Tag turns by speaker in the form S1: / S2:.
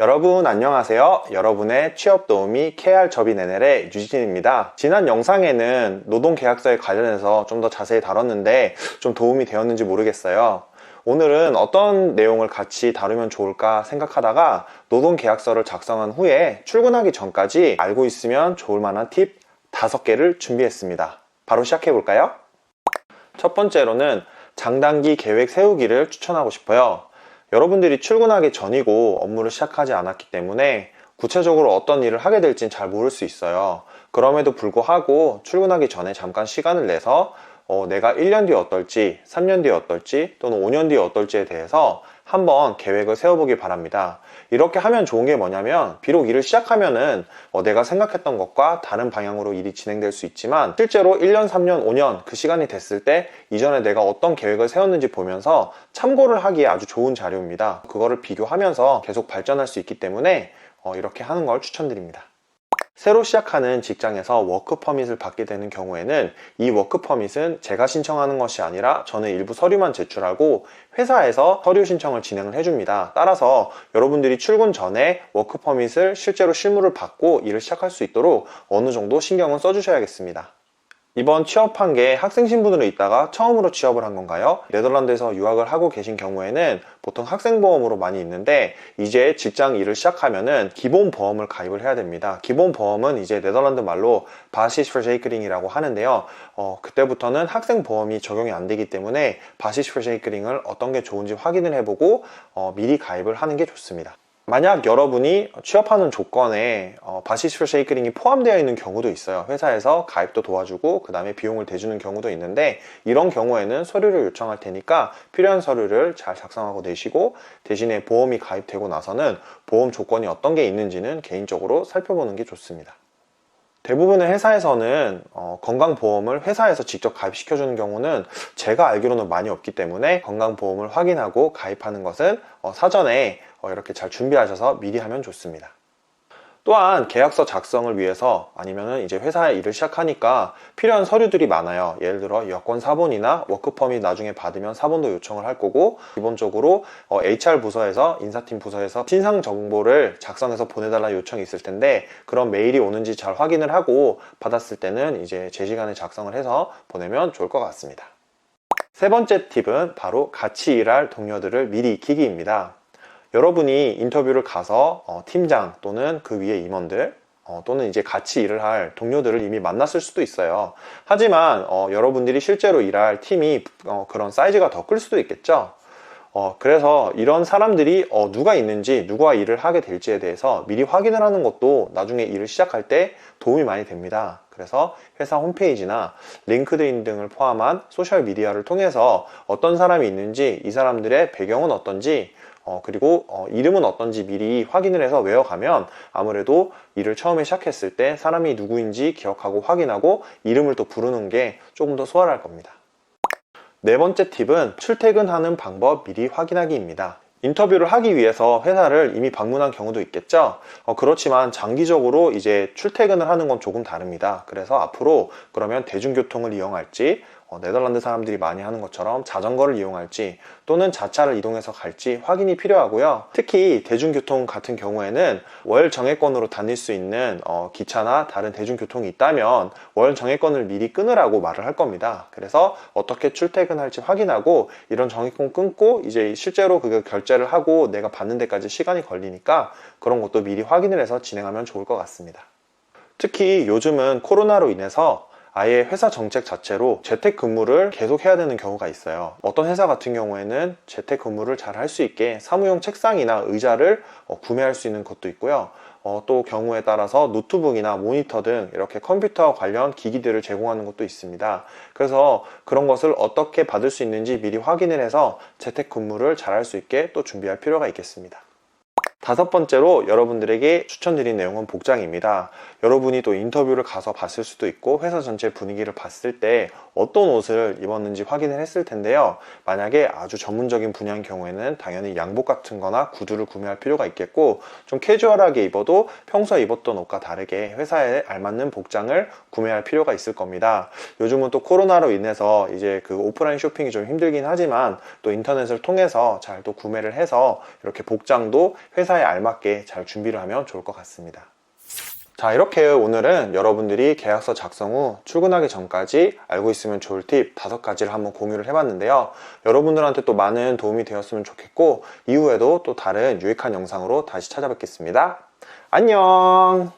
S1: 여러분 안녕하세요. 여러분의 취업 도우미 KR NL의 유진입니다. 지난 영상에는 노동계약서에 관련해서 좀 더 자세히 다뤘는데 좀 도움이 되었는지 모르겠어요. 오늘은 어떤 내용을 같이 다루면 좋을까 생각하다가 노동계약서를 작성한 후에 출근하기 전까지 알고 있으면 좋을 만한 팁 5개를 준비했습니다. 바로 시작해 볼까요? 첫 번째로는 장단기 계획 세우기를 추천하고 싶어요. 여러분들이 출근하기 전이고 업무를 시작하지 않았기 때문에 구체적으로 어떤 일을 하게 될지는 잘 모를 수 있어요. 그럼에도 불구하고 출근하기 전에 잠깐 시간을 내서 어, 내가 1년 뒤에 어떨지, 3년 뒤에 어떨지, 또는 5년 뒤에 어떨지에 대해서 한번 계획을 세워보기 바랍니다. 이렇게 하면 좋은 게 뭐냐면, 비록 일을 시작하면은 어, 내가 생각했던 것과 다른 방향으로 일이 진행될 수 있지만, 실제로 1년, 3년, 5년 그 시간이 됐을 때 이전에 내가 어떤 계획을 세웠는지 보면서 참고를 하기에 아주 좋은 자료입니다. 그거를 비교하면서 계속 발전할 수 있기 때문에 어, 이렇게 하는 걸 추천드립니다. 새로 시작하는 직장에서 워크 퍼밋을 받게 되는 경우에는 이 워크 퍼밋은 제가 신청하는 것이 아니라 저는 일부 서류만 제출하고 회사에서 서류 신청을 진행을 해줍니다. 따라서 여러분들이 출근 전에 워크 퍼밋을 실제로 실무를 받고 일을 시작할 수 있도록 어느 정도 신경은 써주셔야겠습니다. 이번 취업한 게 학생 신분으로 있다가 처음으로 취업을 한 건가요? 네덜란드에서 유학을 하고 계신 경우에는 보통 학생보험으로 많이 있는데 이제 직장 일을 시작하면은 기본 보험을 가입을 해야 됩니다. 기본 보험은 이제 네덜란드 말로 바시스 퍼제이크링이라고 하는데요. 어, 그때부터는 학생보험이 적용이 안 되기 때문에 바시스 퍼제이크링을 어떤 게 좋은지 확인을 해보고 어, 미리 가입을 하는 게 좋습니다. 만약 여러분이 취업하는 조건에 어, 바시스 쉐이크링이 포함되어 있는 경우도 있어요. 회사에서 가입도 도와주고 그 다음에 비용을 대주는 경우도 있는데 이런 경우에는 서류를 요청할 테니까 필요한 서류를 잘 작성하고 내시고 대신에 보험이 가입되고 나서는 보험 조건이 어떤 게 있는지는 개인적으로 살펴보는 게 좋습니다. 대부분의 회사에서는 어, 건강보험을 회사에서 직접 가입시켜주는 경우는 제가 알기로는 많이 없기 때문에 건강보험을 확인하고 가입하는 것은 어, 사전에 어, 이렇게 잘 준비하셔서 미리 하면 좋습니다. 또한 계약서 작성을 위해서 아니면은 이제 회사에 일을 시작하니까 필요한 서류들이 많아요. 예를 들어 여권 사본이나 워크펌이 나중에 받으면 사본도 요청을 할 거고 기본적으로 어, HR 부서에서 인사팀 부서에서 신상 정보를 작성해서 보내달라 요청이 있을 텐데 그런 메일이 오는지 잘 확인을 하고 받았을 때는 이제 제 시간에 작성을 해서 보내면 좋을 것 같습니다. 세 번째 팁은 바로 같이 일할 동료들을 미리 익히기입니다. 여러분이 인터뷰를 가서 어, 팀장 또는 그 위에 임원들 어, 또는 이제 같이 일을 할 동료들을 이미 만났을 수도 있어요. 하지만 어, 여러분들이 실제로 일할 팀이 어, 그런 사이즈가 더 클 수도 있겠죠. 어, 그래서 이런 사람들이 어, 누가 있는지 누가 일을 하게 될지에 대해서 미리 확인을 하는 것도 나중에 일을 시작할 때 도움이 많이 됩니다. 그래서 회사 홈페이지나 링크드인 등을 포함한 소셜 미디어를 통해서 어떤 사람이 있는지 이 사람들의 배경은 어떤지 어, 그리고 어, 이름은 어떤지 미리 확인을 해서 외워가면 아무래도 일을 처음에 시작했을 때 사람이 누구인지 기억하고 확인하고 이름을 또 부르는 게 조금 더 수월할 겁니다. 네 번째 팁은 출퇴근하는 방법 미리 확인하기입니다. 인터뷰를 하기 위해서 회사를 이미 방문한 경우도 있겠죠. 어, 그렇지만 장기적으로 이제 출퇴근을 하는 건 조금 다릅니다. 그래서 앞으로 그러면 대중교통을 이용할지 어, 네덜란드 사람들이 많이 하는 것처럼 자전거를 이용할지 또는 자차를 이동해서 갈지 확인이 필요하고요. 특히 대중교통 같은 경우에는 월 정액권으로 다닐 수 있는 어, 기차나 다른 대중교통이 있다면 월 정액권을 미리 끊으라고 말을 할 겁니다. 그래서 어떻게 출퇴근할지 확인하고 이런 정액권 끊고 이제 실제로 그거 결제를 하고 내가 받는 데까지 시간이 걸리니까 그런 것도 미리 확인을 해서 진행하면 좋을 것 같습니다. 특히 요즘은 코로나로 인해서 아예 회사 정책 자체로 재택 근무를 계속 해야 되는 경우가 있어요. 어떤 회사 같은 경우에는 재택 근무를 잘 할 수 있게 사무용 책상이나 의자를 어, 구매할 수 있는 것도 있고요. 어, 또 경우에 따라서 노트북이나 모니터 등 이렇게 컴퓨터 관련 기기들을 제공하는 것도 있습니다. 그래서 그런 것을 어떻게 받을 수 있는지 미리 확인을 해서 재택 근무를 잘 할 수 있게 또 준비할 필요가 있겠습니다. 다섯 번째로 여러분들에게 추천드린 내용은 복장입니다. 여러분이 또 인터뷰를 가서 봤을 수도 있고 회사 전체 분위기를 봤을 때 어떤 옷을 입었는지 확인을 했을 텐데요. 만약에 아주 전문적인 분야인 경우에는 당연히 양복 같은 거나 구두를 구매할 필요가 있겠고 좀 캐주얼하게 입어도 평소에 입었던 옷과 다르게 회사에 알맞는 복장을 구매할 필요가 있을 겁니다. 요즘은 또 코로나로 인해서 이제 그 오프라인 쇼핑이 좀 힘들긴 하지만 또 인터넷을 통해서 잘 또 구매를 해서 이렇게 복장도 회사에 회사에 알맞게 잘 준비를 하면 좋을 것 같습니다. 자, 이렇게 오늘은 여러분들이 계약서 작성 후 출근하기 전까지 알고 있으면 좋을 팁 다섯 가지를 한번 공유를 해봤는데요. 여러분들한테 또 많은 도움이 되었으면 좋겠고, 이후에도 또 다른 유익한 영상으로 다시 찾아뵙겠습니다. 안녕!